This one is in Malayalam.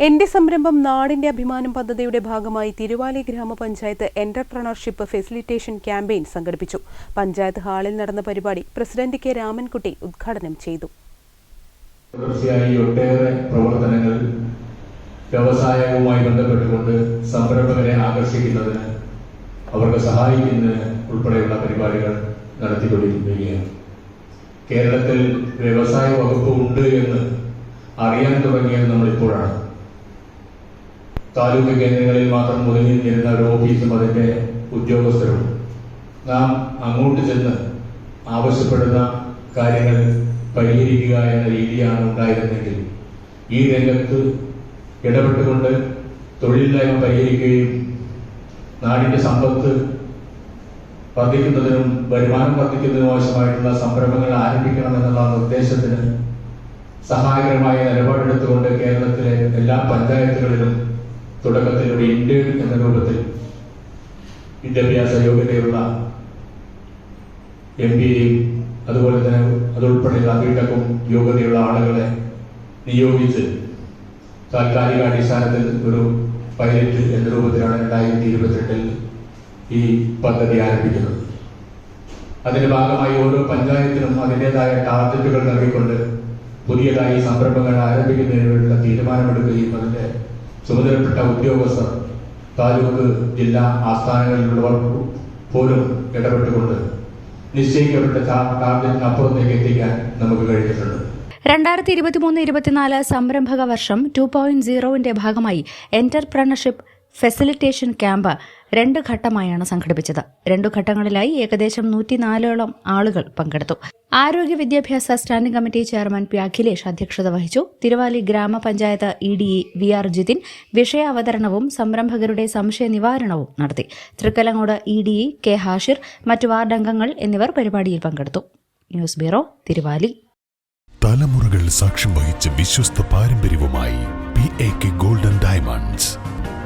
എന്റെ സംരംഭം നാടിന്റെ അഭിമാനം പദ്ധതിയുടെ ഭാഗമായി തിരുവാലി ഗ്രാമപഞ്ചായത്ത് എന്റർപ്രണർഷിപ്പ് ഫെസിലിറ്റേഷൻ ക്യാമ്പയിൻ സംഘടിപ്പിച്ചു. പഞ്ചായത്ത് ഹാളിൽ നടന്ന പരിപാടി പ്രസിഡന്റ് കെ രാമൻകുട്ടി ഉദ്ഘാടനം ചെയ്തു. തുടർച്ചയായി ഒട്ടേറെ പ്രവർത്തനങ്ങൾ വ്യവസായവുമായി ബന്ധപ്പെട്ടുകൊണ്ട് സംരംഭകരെ ആകർഷിക്കുന്നതിന് അവർക്ക് സഹായിക്കുന്നതിന് ഉൾപ്പെടെയുള്ള പരിപാടികൾ നടത്തിക്കൊണ്ടിരിക്കുകയാണ്. കേരളത്തിൽ വ്യവസായ വകുപ്പ് ഉണ്ട് എന്ന് അറിയാൻ തുടങ്ങിയത് നമ്മളിപ്പോഴാണ്. താലൂക്ക് കേന്ദ്രങ്ങളിൽ മാത്രം ഒതുങ്ങിയിരുന്ന ഒരു ഓഫീസും അതിന്റെ ഉദ്യോഗസ്ഥരും നാം അങ്ങോട്ട് ചെന്ന് ആവശ്യപ്പെടുന്ന കാര്യങ്ങൾ പരിഹരിക്കുക എന്ന രീതിയാണ് ഉണ്ടായിരുന്നെങ്കിൽ ഈ രംഗത്ത് ഇടപെട്ടുകൊണ്ട് തൊഴിലില്ലായ്മ പരിഹരിക്കുകയും നാടിന്റെ സമ്പത്ത് വർദ്ധിക്കുന്നതിനും വരുമാനം വർദ്ധിക്കുന്നതിനും ആവശ്യമായിട്ടുള്ള സംരംഭങ്ങൾ ആരംഭിക്കണമെന്നുള്ള നിർദ്ദേശത്തിന് സഹായകരമായ നിലപാടെടുത്തുകൊണ്ട് കേരളത്തിലെ എല്ലാ പഞ്ചായത്തുകളിലും തുടക്കത്തിൽ ഒരു ഇന്ത്യൻ എന്ന രൂപത്തിൽ വിദ്യാഭ്യാസ യോഗ്യതയുള്ള എം ബി എയും അതുപോലെ തന്നെ അതുൾപ്പെടെയുള്ള ബിടെക്കും യോഗ്യതയുള്ള ആളുകളെ നിയോഗിച്ച് താൽക്കാലിക അടിസ്ഥാനത്തിൽ ഒരു പൈലറ്റ് എന്ന രൂപത്തിലാണ് രണ്ടായിരത്തി ഇരുപത്തിരണ്ടിൽ ഈ പദ്ധതി ആരംഭിക്കുന്നത്. അതിന്റെ ഭാഗമായി ഓരോ പഞ്ചായത്തിനും അതിന്റെതായ ടാർഗറ്റുകൾ നൽകിക്കൊണ്ട് പുതിയതായി സംരംഭങ്ങൾ ആരംഭിക്കുന്നതിനുള്ള തീരുമാനമെടുക്കുകയും അതിന്റെ ചുമതലപ്പെട്ട ഉദ്യോഗസ്ഥർ താലൂക്ക് ജില്ലാ ആസ്ഥാനങ്ങളിലുള്ളവർ പോലും ഇടപെട്ടുകൊണ്ട് രണ്ടായിരത്തി ഇരുപത്തിമൂന്ന് ഇരുപത്തിനാല് സംരംഭക വർഷം ടു പോയിന്റ് സീറോവിന്റെ ഭാഗമായി എന്റർപ്രണർഷിപ്പ് ഫെസിലിറ്റേഷൻ ക്യാമ്പ് രണ്ട് ഘട്ടമായാണ് സംഘടിപ്പിച്ചത്. രണ്ടു ഘട്ടങ്ങളിലായി ഏകദേശം നൂറ്റിനാലോളം ആളുകൾ പങ്കെടുത്തു. ആരോഗ്യ വിദ്യാഭ്യാസ standing committee chairman P Akhilesh അധ്യക്ഷത വഹിച്ചു. തിരുവാലി ഗ്രാമപഞ്ചായത്ത് E D E V R Jithin വിഷയാവതരണവും സംരംഭകരുടെ സംശയ നിവാരണവും നടത്തി. Thrikkalangode E D E K Hashir മറ്റു വാർഡംഗങ്ങൾ എന്നിവർ പരിപാടിയിൽ പങ്കെടുത്തു. News bureau Thiruvali. തലമുറകൾ സാക്ഷ്യം വഹിച്ച വിശ്വസ്ത പാരമ്പര്യവുമായി P A K golden diamonds.